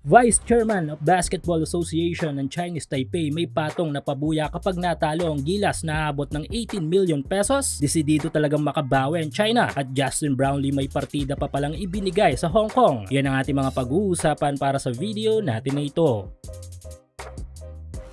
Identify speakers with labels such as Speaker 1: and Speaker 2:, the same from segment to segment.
Speaker 1: Vice Chairman of Basketball Association ng Chinese Taipei may patong na pabuya kapag natalo ang Gilas na abot ng 18 million pesos. Desidido talagang makabawi ang China at Justin Brownlee may partida pa palang ibinigay sa Hong Kong. Yan ang ating mga pag-uusapan para sa video natin na ito.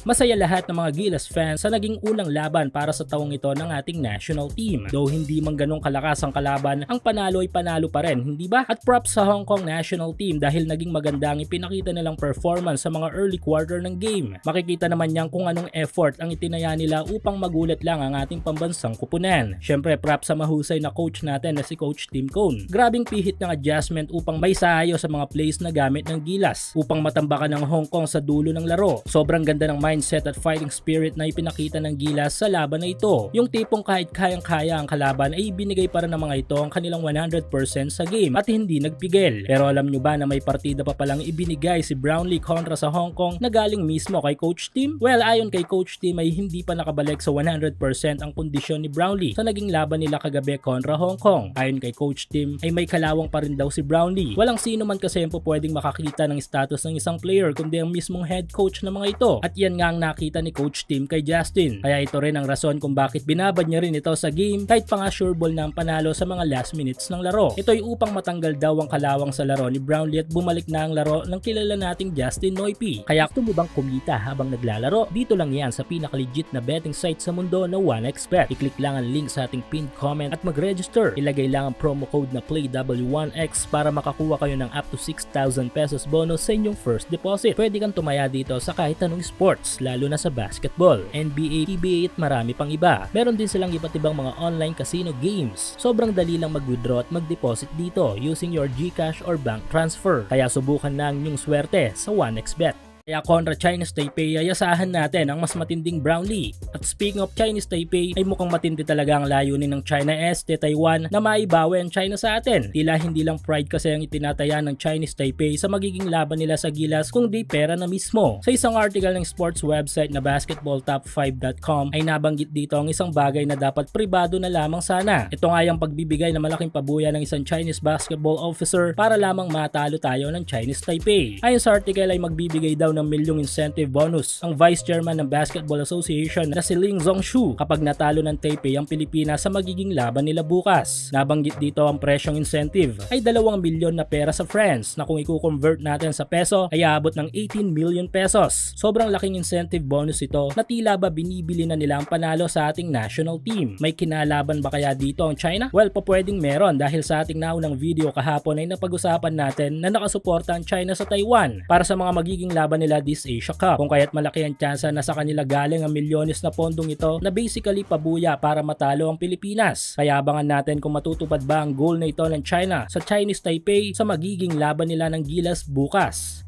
Speaker 1: Masaya lahat ng mga Gilas fans sa naging unang laban para sa taong ito ng ating national team. Though hindi man ganong kalakas ang kalaban, ang panalo ay panalo pa rin, hindi ba? At props sa Hong Kong national team dahil naging maganda ang ipinakita nilang performance sa mga early quarter ng game. Makikita naman niyan kung anong effort ang itinaya nila upang magulat lang ang ating pambansang kupunan. Syempre props sa mahusay na coach natin na si Coach Tim Cone. Grabing pihit ng adjustment upang may sayo sa mga plays na gamit ng Gilas upang matambakan ng Hong Kong sa dulo ng laro. Sobrang ganda ng mindset at fighting spirit na ipinakita ng Gilas sa laban na ito. Yung tipong kahit kayang-kaya ang kalaban ay binigay para ng mga ito ang kanilang 100% sa game at hindi nagpigil. Pero alam nyo ba na may partida pa palang ibinigay si Brownlee kontra sa Hong Kong na galing mismo kay Coach Tim? Well, ayon kay Coach Tim ay hindi pa nakabalik sa 100% ang kondisyon ni Brownlee sa naging laban nila kagabi kontra Hong Kong. Ayon kay Coach Tim ay may kalawang pa rin daw si Brownlee. Walang sino man kasi po pwedeng makakita ng status ng isang player kundi ang mismong head coach ng mga ito. At yan nga ang nakita ni Coach Tim kay Justin. Kaya ito rin ang rason kung bakit binabad niya rin ito sa game kahit pa nga sure ball na ang panalo sa mga last minutes ng laro. Ito ay upang matanggal daw ang kalawang sa laro ni Brownlee at bumalik na ang laro ng kilala nating Justin Noipy. Kaya gusto mo bang kumita habang naglalaro? Dito lang yan sa pinaka-legit na betting site sa mundo na 1xBet. I-click lang ang link sa ating pinned comment at mag-register. Ilagay lang ang promo code na PLAYW1X para makakuha kayo ng up to 6,000 pesos bonus sa inyong first deposit. Pwede kang tumaya dito sa kahit anong sports, lalo na sa basketball, NBA, PBA at marami pang iba. Meron din silang iba't ibang mga online casino games. Sobrang dali lang mag-withdraw at mag-deposit dito using your GCash or bank transfer. Kaya subukan na ang inyong swerte sa 1xBet. Kaya kontra Chinese Taipei ay asahan natin ang mas matinding Brownlee. At speaking of Chinese Taipei ay mukhang matindi talaga ang layunin ng China Este Taiwan na maibawi ang China sa atin. Tila hindi lang pride kasi ang itinataya ng Chinese Taipei sa magiging laban nila sa Gilas kundi pera na mismo. Sa isang article ng sports website na basketballtop5.com ay nabanggit dito ang isang bagay na dapat pribado na lamang sana. Ito nga yung pagbibigay ng malaking pabuya ng isang Chinese basketball officer para lamang matalo tayo ng Chinese Taipei. Ayon sa article ay magbibigay daw ng milyong incentive bonus ang Vice Chairman ng Basketball Association na si Ling Zongshu kapag natalo ng Taipei ang Pilipinas sa magiging laban nila bukas. Nabanggit dito ang presyong incentive ay 2 milyon na pera sa France na kung i-convert natin sa peso ay aabot ng 18 million pesos. Sobrang laking incentive bonus ito na tila ba binibili na nila ang panalo sa ating national team. May kinalaban ba kaya dito ang China? Well, pa pwedeng meron dahil sa ating naunang video kahapon ay napag-usapan natin na nakasuporta ang China sa Taiwan para sa mga magiging laban nila this Asia Cup. Kung kaya't malaki ang tsansa na sa kanila galing ang milyones na pondong ito na basically pabuya para matalo ang Pilipinas. Kaya abangan natin kung matutupad ba ang goal na ito ng China sa Chinese Taipei sa magiging laban nila ng Gilas bukas.